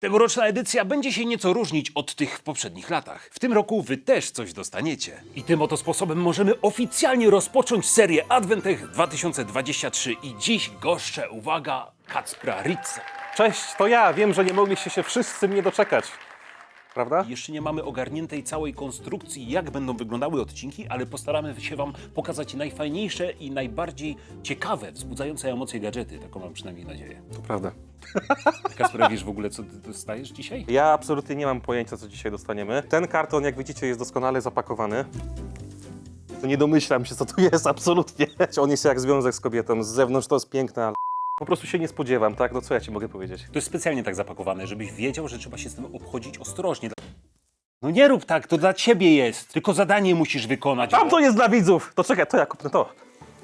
Tegoroczna edycja będzie się nieco różnić od tych w poprzednich latach. W tym roku wy też coś dostaniecie. I tym oto sposobem możemy oficjalnie rozpocząć serię Adventech 2023 i dziś goszczę, uwaga, Kacpra Ritza. Cześć, to ja. Wiem, że nie mogliście się wszyscy mnie doczekać. Prawda? Jeszcze nie mamy ogarniętej całej konstrukcji, jak będą wyglądały odcinki, ale postaramy się Wam pokazać najfajniejsze i najbardziej ciekawe, wzbudzające emocje gadżety. Taką mam przynajmniej nadzieję. To prawda. Kasper, wiesz w ogóle, co ty dostajesz dzisiaj? Ja absolutnie nie mam pojęcia, co dzisiaj dostaniemy. Ten karton, jak widzicie, jest doskonale zapakowany. To nie domyślam się, co tu jest, absolutnie. On jest jak związek z kobietą. Z zewnątrz to jest piękne, ale po prostu się nie spodziewam, tak? No co ja ci mogę powiedzieć? To jest specjalnie tak zapakowane, żebyś wiedział, że trzeba się z tym obchodzić ostrożnie. No nie rób tak, to dla ciebie jest. Tylko zadanie musisz wykonać. Tam to jest dla widzów! To czekaj, to ja kupnę to.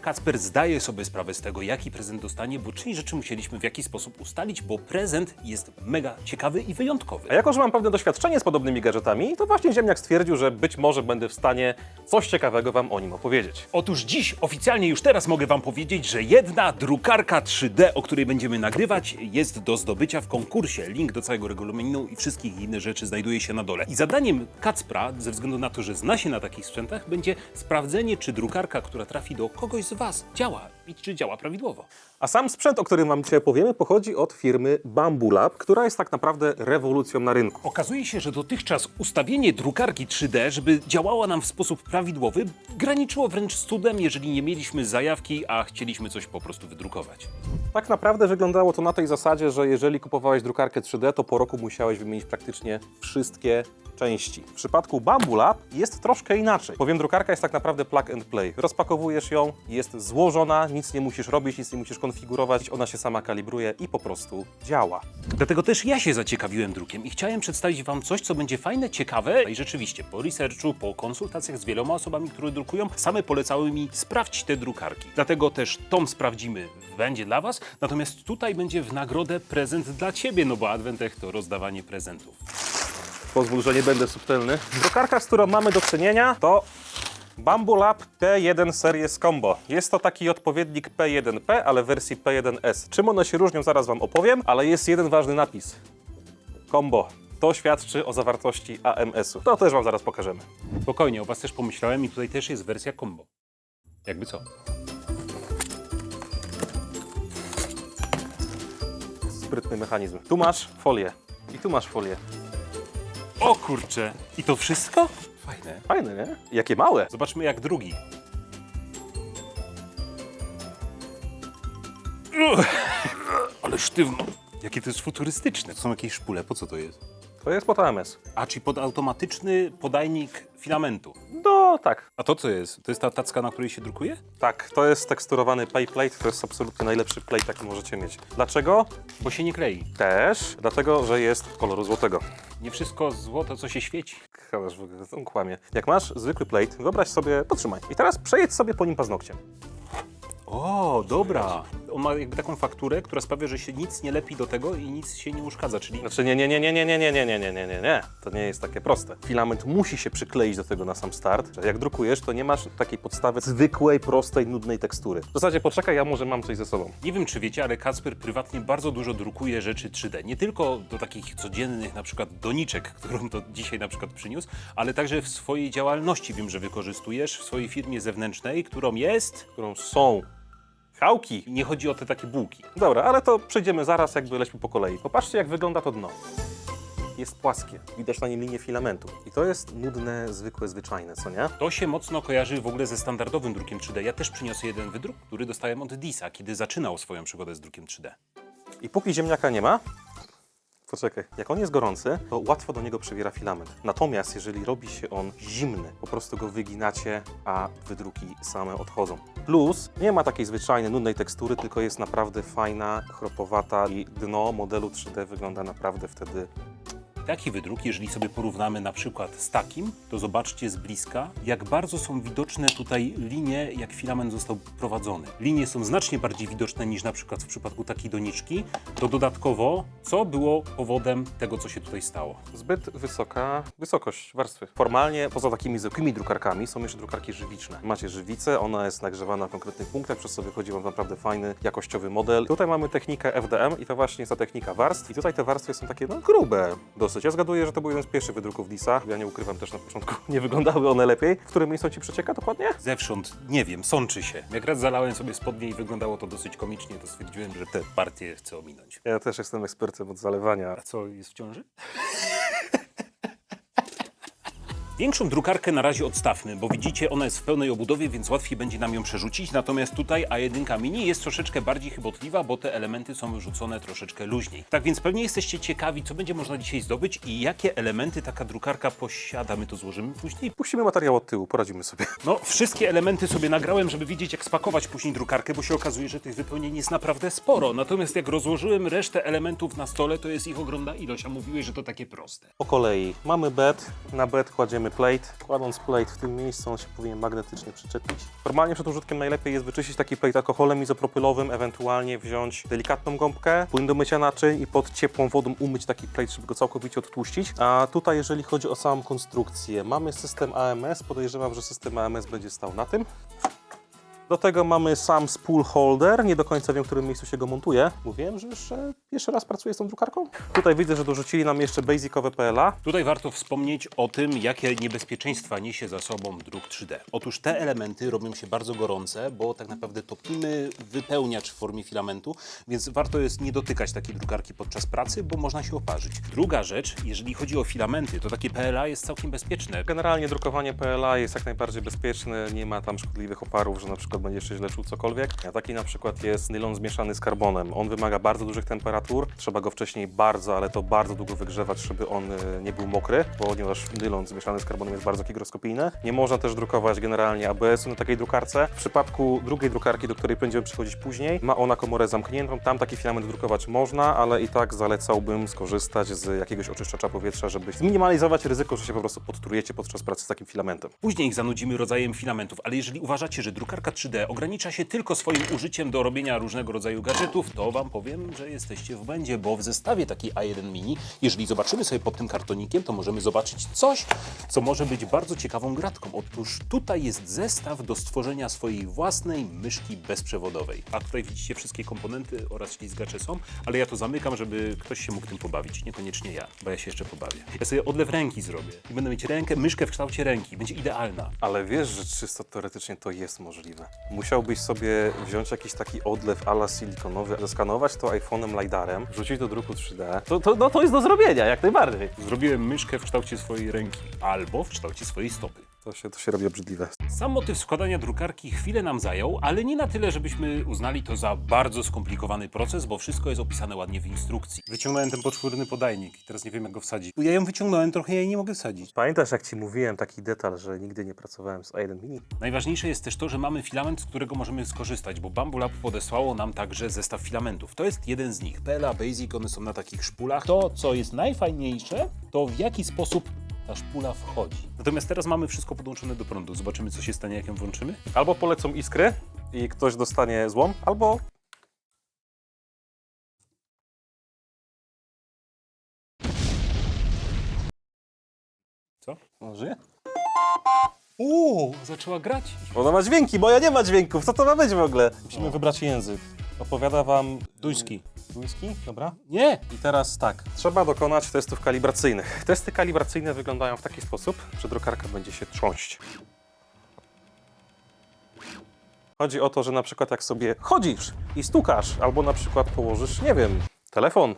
Kacper zdaje sobie sprawę z tego, jaki prezent dostanie, bo część rzeczy musieliśmy w jakiś sposób ustalić, bo prezent jest mega ciekawy i wyjątkowy. A jako, że mam pewne doświadczenie z podobnymi gadżetami, to właśnie Ziemniak stwierdził, że być może będę w stanie coś ciekawego wam o nim opowiedzieć. Otóż dziś oficjalnie już teraz mogę Wam powiedzieć, że jedna drukarka 3D, o której będziemy nagrywać, jest do zdobycia w konkursie. Link do całego regulaminu i wszystkich innych rzeczy znajduje się na dole. I zadaniem Kacpra, ze względu na to, że zna się na takich sprzętach, będzie sprawdzenie, czy drukarka, która trafi do kogoś z Bas, Jawa. I czy działa prawidłowo. A sam sprzęt, o którym wam dzisiaj powiemy, pochodzi od firmy Bamboo Lab, która jest tak naprawdę rewolucją na rynku. Okazuje się, że dotychczas ustawienie drukarki 3D, żeby działała nam w sposób prawidłowy, graniczyło wręcz z cudem, jeżeli nie mieliśmy zajawki, a chcieliśmy coś po prostu wydrukować. Tak naprawdę wyglądało to na tej zasadzie, że jeżeli kupowałeś drukarkę 3D, to po roku musiałeś wymienić praktycznie wszystkie części. W przypadku Bamboo Lab jest troszkę inaczej, bowiem drukarka jest tak naprawdę plug and play. Rozpakowujesz ją, jest złożona, nic nie musisz robić, nic nie musisz konfigurować, ona się sama kalibruje i po prostu działa. Dlatego też ja się zaciekawiłem drukiem i chciałem przedstawić Wam coś, co będzie fajne, ciekawe i rzeczywiście po researchu, po konsultacjach z wieloma osobami, które drukują, same polecały mi sprawdź te drukarki. Dlatego też tą sprawdzimy, będzie dla Was, natomiast tutaj będzie w nagrodę prezent dla Ciebie, no bo Adventech to rozdawanie prezentów. Pozwól, że nie będę subtelny. Drukarka, z którą mamy do czynienia, to Bamboo Lab P1 Series Combo. Jest to taki odpowiednik P1P, ale w wersji P1S. Czym one się różnią, zaraz Wam opowiem, ale jest jeden ważny napis. Combo. To świadczy o zawartości AMS-u. To też Wam zaraz pokażemy. Spokojnie, o Was też pomyślałem i tutaj też jest wersja combo. Jakby co? Sprytny mechanizm. Tu masz folię. I tu masz folię. O kurczę! I to wszystko? Fajne. Fajne, nie? Jakie małe. Zobaczmy jak drugi. Ale sztywno. Jakie to jest futurystyczne. To są jakieś szpule, po co to jest? To jest pod AMS. A, czyli pod automatyczny podajnik filamentu. No tak. A to co jest? To jest ta tacka, na której się drukuje? Tak, to jest teksturowany pay plate. To jest absolutnie najlepszy plate, jaki możecie mieć. Dlaczego? Bo się nie klei. Też dlatego, że jest koloru złotego. Nie wszystko złoto, co się świeci. Chalasz w ogóle, on kłamie. Jak masz zwykły plate, wyobraź sobie, potrzymaj. I teraz przejedź sobie po nim paznokciem. O, dobra. On ma jakby taką fakturę, która sprawia, że się nic nie lepi do tego i nic się nie uszkadza, czyli Znaczy nie, nie, nie, nie, nie, nie, nie, nie, nie, nie, nie, nie, nie. To nie jest takie proste. Filament musi się przykleić do tego na sam start. Jak drukujesz, to nie masz takiej podstawy zwykłej, prostej, nudnej tekstury. W zasadzie poczekaj, ja może mam coś ze sobą. Nie wiem, czy wiecie, ale Kacper prywatnie bardzo dużo drukuje rzeczy 3D. Nie tylko do takich codziennych, na przykład doniczek, którą to dzisiaj na przykład przyniósł, ale także w swojej działalności wiem, że wykorzystujesz w swojej firmie zewnętrznej, którą jest... Którą są chałki. Nie chodzi o te takie bułki. Dobra, ale to przejdziemy zaraz, jakby lećmy po kolei. Popatrzcie, jak wygląda to dno. Jest płaskie, widać na nim linię filamentu. I to jest nudne, zwykłe, zwyczajne, co nie? To się mocno kojarzy w ogóle ze standardowym drukiem 3D. Ja też przyniosę jeden wydruk, który dostałem od Disa, kiedy zaczynał swoją przygodę z drukiem 3D. I póki ziemniaka nie ma, poczekaj, jak on jest gorący, to łatwo do niego przywiera filament. Natomiast jeżeli robi się on zimny, po prostu go wyginacie, a wydruki same odchodzą. Plus nie ma takiej zwyczajnej, nudnej tekstury, tylko jest naprawdę fajna, chropowata i dno modelu 3D wygląda naprawdę wtedy Taki wydruk, jeżeli sobie porównamy na przykład z takim, to zobaczcie z bliska, jak bardzo są widoczne tutaj linie, jak filament został prowadzony. Linie są znacznie bardziej widoczne niż na przykład w przypadku takiej doniczki. To dodatkowo, co było powodem tego, co się tutaj stało? Zbyt wysoka wysokość warstwy. Formalnie, poza takimi zwykłymi drukarkami, są jeszcze drukarki żywiczne. Macie żywicę, ona jest nagrzewana w konkretnych punktach, przez co wychodzi Wam naprawdę fajny, jakościowy model. Tutaj mamy technikę FDM i to właśnie jest ta technika warstw. I tutaj te warstwy są takie, no, grube dosyć. Ja zgaduję, że to był jeden z pierwszych wydruków Disa. Ja nie ukrywam też na początku, nie wyglądały one lepiej. W którym miejscu Ci przecieka dokładnie? Zewsząd, nie wiem, sączy się. Jak raz zalałem sobie spodnie i wyglądało to dosyć komicznie, to stwierdziłem, że tę partię chcę ominąć. Ja też jestem ekspertem od zalewania. A co, jest w ciąży? Większą drukarkę na razie odstawmy, bo widzicie, ona jest w pełnej obudowie, więc łatwiej będzie nam ją przerzucić. Natomiast tutaj A1 Mini jest troszeczkę bardziej chybotliwa, bo te elementy są wyrzucone troszeczkę luźniej. Tak więc pewnie jesteście ciekawi, co będzie można dzisiaj zdobyć i jakie elementy taka drukarka posiada. My to złożymy później. Puścimy materiał od tyłu, poradzimy sobie. No, wszystkie elementy sobie nagrałem, żeby wiedzieć, jak spakować później drukarkę, bo się okazuje, że tych wypełnień jest naprawdę sporo. Natomiast jak rozłożyłem resztę elementów na stole, to jest ich ogromna ilość, a mówiłeś, że to takie proste. Po kolei mamy bed, na bed kładziemy plate. Kładąc plate w tym miejscu, on się powinien magnetycznie przyczepić. Normalnie przed użytkiem najlepiej jest wyczyścić taki plate alkoholem izopropylowym, ewentualnie wziąć delikatną gąbkę, płyn do mycia naczyń i pod ciepłą wodą umyć taki plate, żeby go całkowicie odtłuścić. A tutaj, jeżeli chodzi o samą konstrukcję, mamy system AMS. Podejrzewam, że system AMS będzie stał na tym. Do tego mamy sam spool holder, nie do końca wiem, w którym miejscu się go montuje. Mówiłem, że jeszcze pierwszy raz pracuję z tą drukarką. Tutaj widzę, że dorzucili nam jeszcze basicowe PLA. Tutaj warto wspomnieć o tym, jakie niebezpieczeństwa niesie za sobą druk 3D. Otóż te elementy robią się bardzo gorące, bo tak naprawdę topimy wypełniacz w formie filamentu, więc warto jest nie dotykać takiej drukarki podczas pracy, bo można się oparzyć. Druga rzecz, jeżeli chodzi o filamenty, to takie PLA jest całkiem bezpieczne. Generalnie drukowanie PLA jest jak najbardziej bezpieczne, nie ma tam szkodliwych oparów, że na przykład będzie jeszcze źle czuł cokolwiek. A taki na przykład jest nylon zmieszany z karbonem. On wymaga bardzo dużych temperatur, trzeba go wcześniej bardzo, ale to bardzo długo wygrzewać, żeby on y, nie był mokry, ponieważ nylon zmieszany z karbonem jest bardzo hygroskopijny. Nie można też drukować generalnie ABS-u na takiej drukarce. W przypadku drugiej drukarki, do której będziemy przychodzić później, ma ona komorę zamkniętą, tam taki filament drukować można, ale i tak zalecałbym skorzystać z jakiegoś oczyszczacza powietrza, żeby zminimalizować ryzyko, że się po prostu podtrujecie podczas pracy z takim filamentem. Później ich zanudzimy rodzajem filamentów, ale jeżeli uważacie, że drukarka 3D ogranicza się tylko swoim użyciem do robienia różnego rodzaju gadżetów, to Wam powiem, że jesteście w błędzie, bo w zestawie takiej A1 Mini, jeżeli zobaczymy sobie pod tym kartonikiem, to możemy zobaczyć coś, co może być bardzo ciekawą gratką. Otóż tutaj jest zestaw do stworzenia swojej własnej myszki bezprzewodowej. A tutaj widzicie wszystkie komponenty oraz ślizgacze są, ale ja to zamykam, żeby ktoś się mógł tym pobawić. Niekoniecznie ja, bo ja się jeszcze pobawię. Ja sobie odlew ręki zrobię i będę mieć rękę, myszkę w kształcie ręki. Będzie idealna. Ale wiesz, że czysto teoretycznie to jest możliwe. Musiałbyś sobie wziąć jakiś taki odlew ala silikonowy, zeskanować to iPhone'em LiDARem, wrzucić do druku 3D. To, to, no to jest do zrobienia, jak najbardziej. Zrobiłem myszkę w kształcie swojej ręki albo w kształcie swojej stopy. To się, to się robi obrzydliwe. Sam motyw składania drukarki chwilę nam zajął, ale nie na tyle, żebyśmy uznali to za bardzo skomplikowany proces, bo wszystko jest opisane ładnie w instrukcji. Wyciągnąłem ten poczwórny podajnik i teraz nie wiem jak go wsadzić. Ja ją wyciągnąłem trochę, ja jej nie mogę wsadzić. Pamiętasz, jak ci mówiłem taki detal, że nigdy nie pracowałem z A1 Mini? Najważniejsze jest też to, że mamy filament, z którego możemy skorzystać, bo Bambu Lab podesłało nam także zestaw filamentów. To jest jeden z nich. PLA Basic, one są na takich szpulach. To, co jest najfajniejsze, to w jaki sposób ta szpula wchodzi. Natomiast teraz mamy wszystko podłączone do prądu. Zobaczymy, co się stanie, jak ją włączymy. Albo polecą iskry i ktoś dostanie złom, albo Co? On żyje? Uuu, zaczęła grać. Ona ma dźwięki, moja nie ma dźwięków. Co to ma być w ogóle? Musimy wybrać język. Opowiada wam... Duński. Duński? Dobra. Nie! I teraz tak, trzeba dokonać testów kalibracyjnych. Testy kalibracyjne wyglądają w taki sposób, że drukarka będzie się trząść. Chodzi o to, że na przykład jak sobie chodzisz i stukasz, albo na przykład położysz, nie wiem, telefon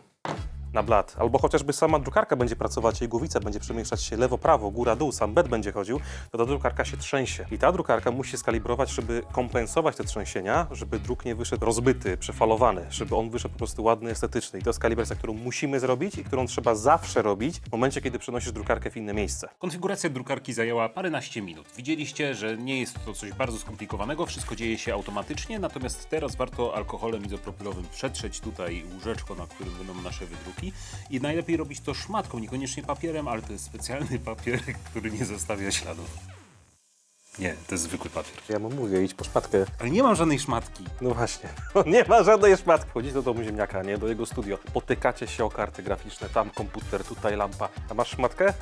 na blat, albo chociażby sama drukarka będzie pracować, jej głowica będzie przemieszczać się lewo-prawo, góra-dół, sam bed będzie chodził, to ta drukarka się trzęsie. I ta drukarka musi skalibrować, żeby kompensować te trzęsienia, żeby druk nie wyszedł rozbyty, przefalowany, żeby on wyszedł po prostu ładny, estetyczny. I to jest kalibracja, którą musimy zrobić i którą trzeba zawsze robić w momencie, kiedy przenosisz drukarkę w inne miejsce. Konfiguracja drukarki zajęła paręnaście minut. Widzieliście, że nie jest to coś bardzo skomplikowanego, wszystko dzieje się automatycznie, natomiast teraz warto alkoholem izopropylowym przetrzeć tutaj łóżeczko, na którym będą nasze wydruki drukarki i najlepiej robić to szmatką, niekoniecznie papierem, ale to jest specjalny papier, który nie zostawia śladów. Nie, to jest zwykły papier. Ja mu mówię, idź po szmatkę. Ale nie mam żadnej szmatki. No właśnie, nie ma żadnej szmatki. Chodzić do domu ziemniaka, nie? Do jego studio. Potykacie się o karty graficzne, tam komputer, tutaj lampa. A masz szmatkę?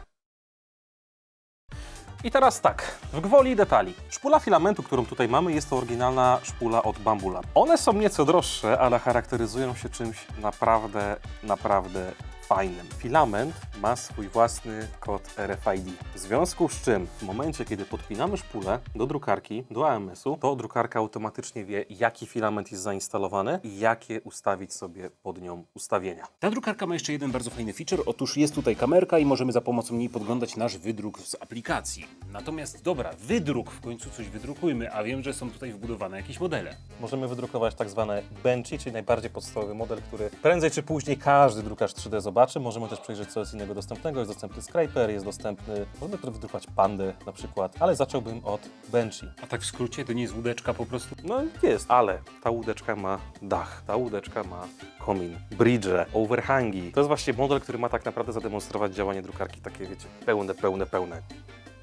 I teraz tak, w gwoli detali. Szpula filamentu, którą tutaj mamy, jest to oryginalna szpula od Bambula. One są nieco droższe, ale charakteryzują się czymś naprawdę, naprawdę fajnym. Filament ma swój własny kod RFID. W związku z czym w momencie, kiedy podpinamy szpulę do drukarki, do AMS-u, to drukarka automatycznie wie, jaki filament jest zainstalowany i jakie ustawić sobie pod nią ustawienia. Ta drukarka ma jeszcze jeden bardzo fajny feature. Otóż jest tutaj kamerka i możemy za pomocą niej podglądać nasz wydruk z aplikacji. Natomiast dobra, wydruk, w końcu coś wydrukujmy, a wiem, że są tutaj wbudowane jakieś modele. Możemy wydrukować tak zwane benchy, czyli najbardziej podstawowy model, który prędzej czy później każdy drukarz 3D zobaczy. Możemy też przejrzeć, co jest innego dostępnego. Jest dostępny Scraper, jest dostępny... Możemy też wydrukować pandę na przykład, ale zacząłbym od benchy. A tak w skrócie, to nie jest łódeczka po prostu? No jest, ale ta łódeczka ma dach, ta łódeczka ma komin, bridge, overhangi. To jest właśnie model, który ma tak naprawdę zademonstrować działanie drukarki takie, wiecie, pełne, pełne, pełne.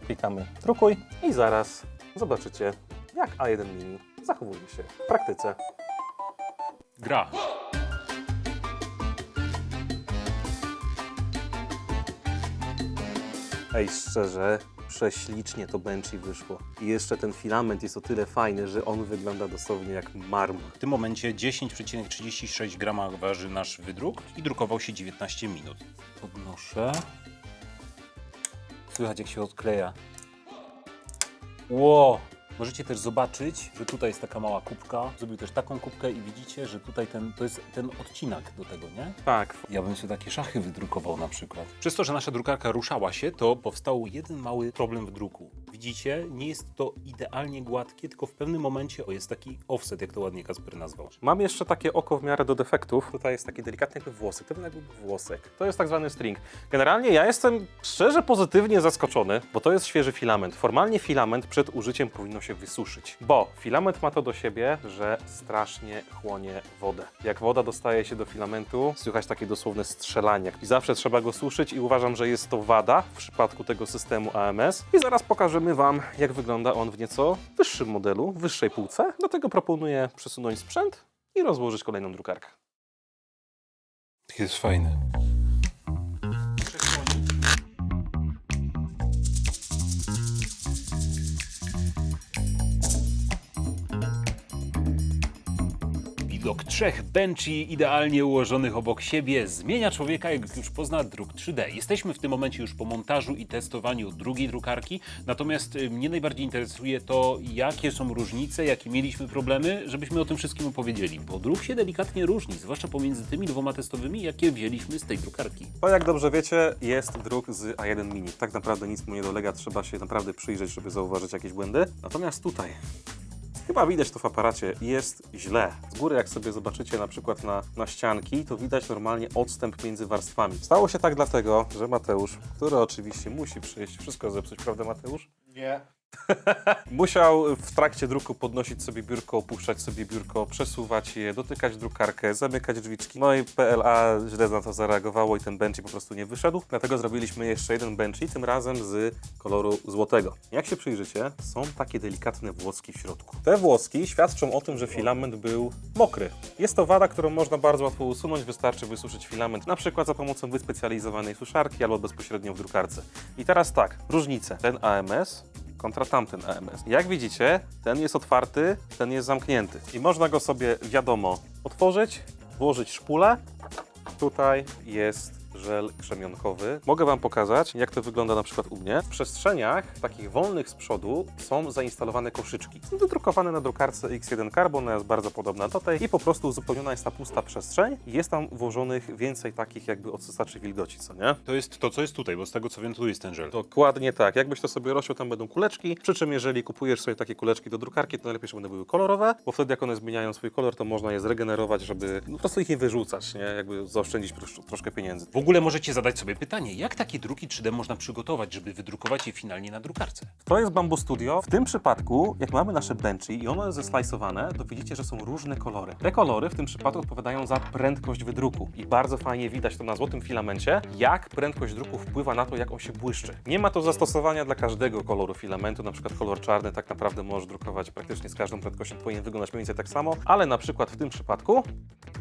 Klikamy drukuj i zaraz zobaczycie, jak A1 Mini zachowuje się w praktyce. Gra. Ej, szczerze, prześlicznie to benchy wyszło. I jeszcze ten filament jest o tyle fajny, że on wygląda dosłownie jak marmur. W tym momencie 10,36 grama waży nasz wydruk i drukował się 19 minut. Podnoszę. Słychać jak się odkleja. Ło! Możecie też zobaczyć, że tutaj jest taka mała kubka. Zrobił też taką kubkę i widzicie, że tutaj ten, to jest ten odcinak do tego, nie? Tak, Ja bym sobie takie szachy wydrukował na przykład. Przez to, że nasza drukarka ruszała się, to powstał jeden mały problem w druku. Widzicie, nie jest to idealnie gładkie, tylko w pewnym momencie o, jest taki offset, jak to ładnie Kasper nazwał. Mam jeszcze takie oko w miarę do defektów. Tutaj jest taki delikatny jakby włosek, to jakby włosek. To jest tak zwany string. Generalnie ja jestem szczerze pozytywnie zaskoczony, bo to jest świeży filament. Formalnie filament przed użyciem powinno się wysuszyć, bo filament ma to do siebie, że strasznie chłonie wodę. Jak woda dostaje się do filamentu, słychać takie dosłowne strzelanie. I zawsze trzeba go suszyć i uważam, że jest to wada w przypadku tego systemu AMS. I zaraz pokażemy Wam, jak wygląda on w nieco wyższym modelu, wyższej półce. Dlatego proponuję przesunąć sprzęt i rozłożyć kolejną drukarkę. Jest fajny. Trzech benchy idealnie ułożonych obok siebie zmienia człowieka, jak już pozna druk 3D. Jesteśmy w tym momencie już po montażu i testowaniu drugiej drukarki, natomiast y, mnie najbardziej interesuje to, jakie są różnice, jakie mieliśmy problemy, żebyśmy o tym wszystkim opowiedzieli, bo druk się delikatnie różni, zwłaszcza pomiędzy tymi dwoma testowymi, jakie wzięliśmy z tej drukarki. To jak dobrze wiecie, jest druk z A1 Mini. Tak naprawdę nic mu nie dolega, trzeba się naprawdę przyjrzeć, żeby zauważyć jakieś błędy. Natomiast tutaj, chyba widać to w aparacie, jest źle. Z góry jak sobie zobaczycie na przykład na, na ścianki, to widać normalnie odstęp między warstwami. Stało się tak dlatego, że Mateusz, który oczywiście musi przyjść, wszystko zepsuć, prawda Mateusz? Nie. Musiał w trakcie druku podnosić sobie biurko, opuszczać sobie biurko, przesuwać je, dotykać drukarkę, zamykać drzwiczki. No i PLA źle na to zareagowało i ten benchy po prostu nie wyszedł. Dlatego zrobiliśmy jeszcze jeden benchy, tym razem z koloru złotego. Jak się przyjrzycie, są takie delikatne włoski w środku. Te włoski świadczą o tym, że filament był mokry. Jest to wada, którą można bardzo łatwo usunąć, wystarczy wysuszyć filament, na przykład za pomocą wyspecjalizowanej suszarki albo bezpośrednio w drukarce. I teraz tak, różnice. Ten AMS kontra tamten AMS. Jak widzicie, ten jest otwarty, ten jest zamknięty. I można go sobie, wiadomo, otworzyć, włożyć szpulę. Tutaj jest żel krzemionkowy. Mogę Wam pokazać, jak to wygląda na przykład u mnie. W przestrzeniach takich wolnych z przodu są zainstalowane koszyczki. Są wydrukowane na drukarce X1 Carbon, ona jest bardzo podobna do tej i po prostu uzupełniona jest ta pusta przestrzeń i jest tam włożonych więcej takich jakby odsysaczy wilgoci, co nie? To jest to, co jest tutaj, bo z tego co wiem, tu jest ten żel. Dokładnie tak. Jakbyś to sobie rozsiął, tam będą kuleczki. Przy czym, jeżeli kupujesz sobie takie kuleczki do drukarki, to najlepiej, żeby one były kolorowe, bo wtedy, jak one zmieniają swój kolor, to można je zregenerować, żeby no, po prostu ich nie wyrzucać, nie? Jakby zaoszczędzić trosz- troszkę pieniędzy. W ogóle możecie zadać sobie pytanie, jak takie druki 3D można przygotować, żeby wydrukować je finalnie na drukarce? To jest Bamboo Studio. W tym przypadku, jak mamy nasze benchy i one jest zeslice'owane, to widzicie, że są różne kolory. Te kolory w tym przypadku odpowiadają za prędkość wydruku. I bardzo fajnie widać to na złotym filamencie, jak prędkość druku wpływa na to, jak on się błyszczy. Nie ma to zastosowania dla każdego koloru filamentu, na przykład kolor czarny tak naprawdę możesz drukować praktycznie z każdą prędkością, powinien wyglądać mniej więcej tak samo, ale na przykład w tym przypadku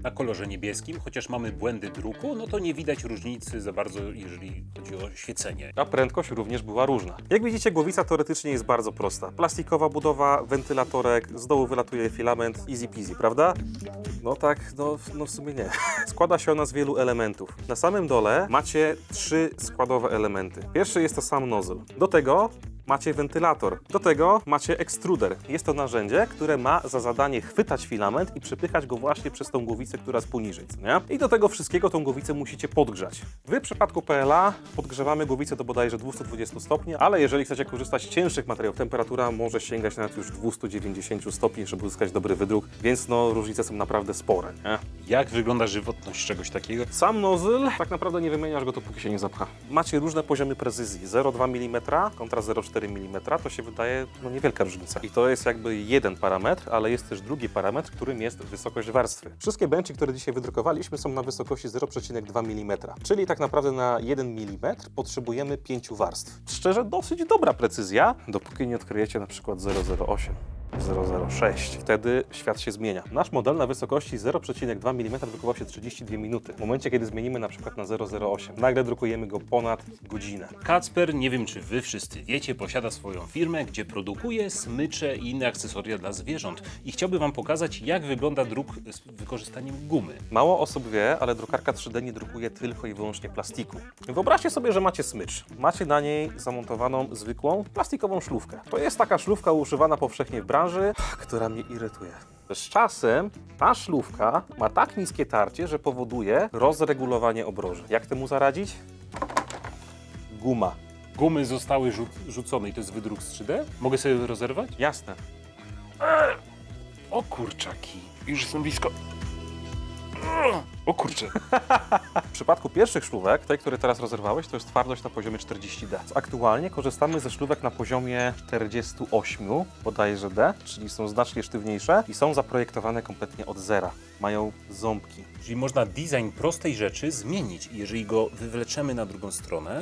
Na kolorze niebieskim, chociaż mamy błędy druku, no to nie widać różnicy za bardzo, jeżeli chodzi o świecenie. a prędkość również była różna. Jak widzicie, głowica teoretycznie jest bardzo prosta. Plastikowa budowa, wentylatorek, z dołu wylatuje filament, easy peasy, prawda? No tak, no, no w sumie nie. Składa się ona z wielu elementów. Na samym dole macie trzy składowe elementy. Pierwszy jest to sam nozzle. Do tego macie wentylator. Do tego macie ekstruder. Jest to narzędzie, które ma za zadanie chwytać filament i przepychać go właśnie przez tą głowicę, która jest poniżej, nie? I do tego wszystkiego tą głowicę musicie podgrzać. W przypadku PLA podgrzewamy głowicę do bodajże 220 stopni, ale jeżeli chcecie korzystać z cięższych materiałów, temperatura może sięgać nawet już 290 stopni, żeby uzyskać dobry wydruk, więc no różnice są naprawdę spore, nie? Jak wygląda żywotność czegoś takiego? Sam nozzle, tak naprawdę nie wymieniasz go, dopóki się nie zapcha. Macie różne poziomy precyzji. 0,2 mm kontra 0,4 mm, to się wydaje no, niewielka różnica. I to jest jakby jeden parametr, ale jest też drugi parametr, którym jest wysokość warstwy. Wszystkie benchy, które dzisiaj wydrukowaliśmy, są na wysokości 0,2 mm, czyli tak naprawdę na 1 mm potrzebujemy 5 warstw. Szczerze, dosyć dobra precyzja, dopóki nie odkryjecie na przykład 0,08. 006. Wtedy świat się zmienia. Nasz model na wysokości 0,2 mm drukował się 32 minuty. W momencie, kiedy zmienimy na przykład na 0,08, nagle drukujemy go ponad godzinę. Kacper, nie wiem czy wy wszyscy wiecie, posiada swoją firmę, gdzie produkuje smycze i inne akcesoria dla zwierząt. I chciałby wam pokazać, jak wygląda druk z wykorzystaniem gumy. Mało osób wie, ale drukarka 3D nie drukuje tylko i wyłącznie plastiku. Wyobraźcie sobie, że macie smycz. Macie na niej zamontowaną zwykłą plastikową szlówkę. To jest taka szlówka używana powszechnie w branży, która mnie irytuje. Z czasem ta szlówka ma tak niskie tarcie, że powoduje rozregulowanie obroży. Jak temu zaradzić? Guma. Gumy zostały rzu rzucone i to jest wydruk z 3D? Mogę sobie rozerwać? Jasne. O kurczaki, już jestem blisko. O kurcze. W przypadku pierwszych szlówek, tej, które teraz rozerwałeś, to jest twardość na poziomie 40D. Aktualnie korzystamy ze szlówek na poziomie 48, bodajże D, czyli są znacznie sztywniejsze i są zaprojektowane kompletnie od zera. Mają ząbki. Czyli można design prostej rzeczy zmienić. I jeżeli go wywleczemy na drugą stronę,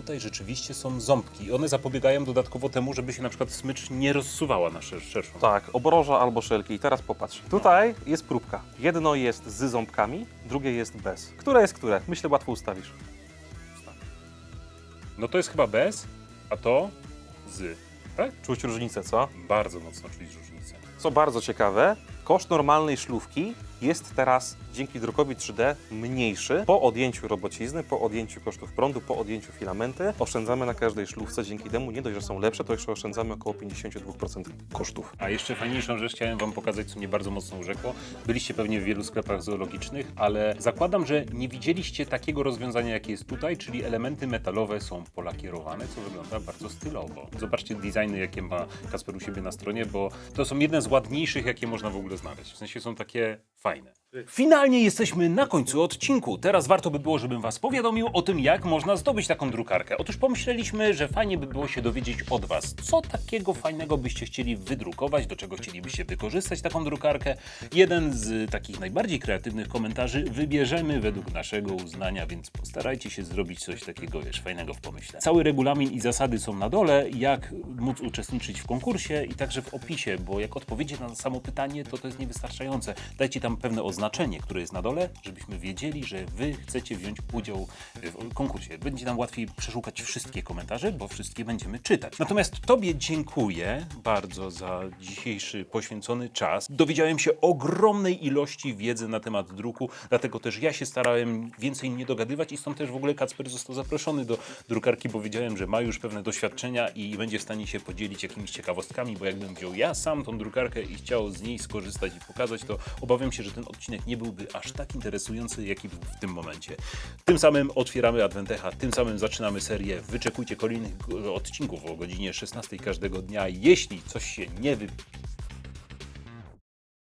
tutaj rzeczywiście są ząbki. One zapobiegają dodatkowo temu, żeby się na przykład smycz nie rozsuwała na szer- szerszą. Tak, obroża albo szelki. I teraz popatrz. Tutaj jest próbka. Jedno jest z ząbkami, drugie jest bez. Które jest które? Myślę, łatwo ustawisz. No to jest chyba bez, a to z. Tak? Czuć różnicę, co? Bardzo mocno czuć różnicę. Co bardzo ciekawe, koszt normalnej szlówki jest teraz dzięki drukowi 3D mniejszy. Po odjęciu robocizny, po odjęciu kosztów prądu, po odjęciu filamenty oszczędzamy na każdej szlówce. Dzięki temu nie dość, że są lepsze, to jeszcze oszczędzamy około 52% kosztów. A jeszcze fajniejszą rzecz chciałem Wam pokazać, co mnie bardzo mocno urzekło. Byliście pewnie w wielu sklepach zoologicznych, ale zakładam, że nie widzieliście takiego rozwiązania, jakie jest tutaj, czyli elementy metalowe są polakierowane, co wygląda bardzo stylowo. Zobaczcie designy, jakie ma Kasper u siebie na stronie, bo to są jedne z ładniejszych, jakie można w ogóle znaleźć. W sensie są takie fajne. Finalnie jesteśmy na końcu odcinku. Teraz warto by było, żebym Was powiadomił o tym, jak można zdobyć taką drukarkę. Otóż pomyśleliśmy, że fajnie by było się dowiedzieć od Was, co takiego fajnego byście chcieli wydrukować, do czego chcielibyście wykorzystać taką drukarkę. Jeden z takich najbardziej kreatywnych komentarzy wybierzemy według naszego uznania, więc postarajcie się zrobić coś takiego, wiesz, fajnego w pomyśle. Cały regulamin i zasady są na dole, jak móc uczestniczyć w konkursie i także w opisie, bo jak odpowiecie na samo pytanie, to to jest niewystarczające. Dajcie tam pewne oznaczenie, które jest na dole, żebyśmy wiedzieli, że Wy chcecie wziąć udział w konkursie. Będzie nam łatwiej przeszukać wszystkie komentarze, bo wszystkie będziemy czytać. Natomiast Tobie dziękuję bardzo za dzisiejszy poświęcony czas. Dowiedziałem się ogromnej ilości wiedzy na temat druku, dlatego też ja się starałem więcej nie dogadywać i stąd też w ogóle Kacper został zaproszony do drukarki, bo wiedziałem, że ma już pewne doświadczenia i będzie w stanie się podzielić jakimiś ciekawostkami, bo jakbym wziął ja sam tą drukarkę i chciał z niej skorzystać i pokazać, to obawiam się, że ten odcinek nie byłby aż tak interesujący, jaki był w tym momencie. Tym samym otwieramy Adwentecha, tym samym zaczynamy serię. Wyczekujcie kolejnych odcinków o godzinie 16 każdego dnia. Jeśli coś się nie, wy,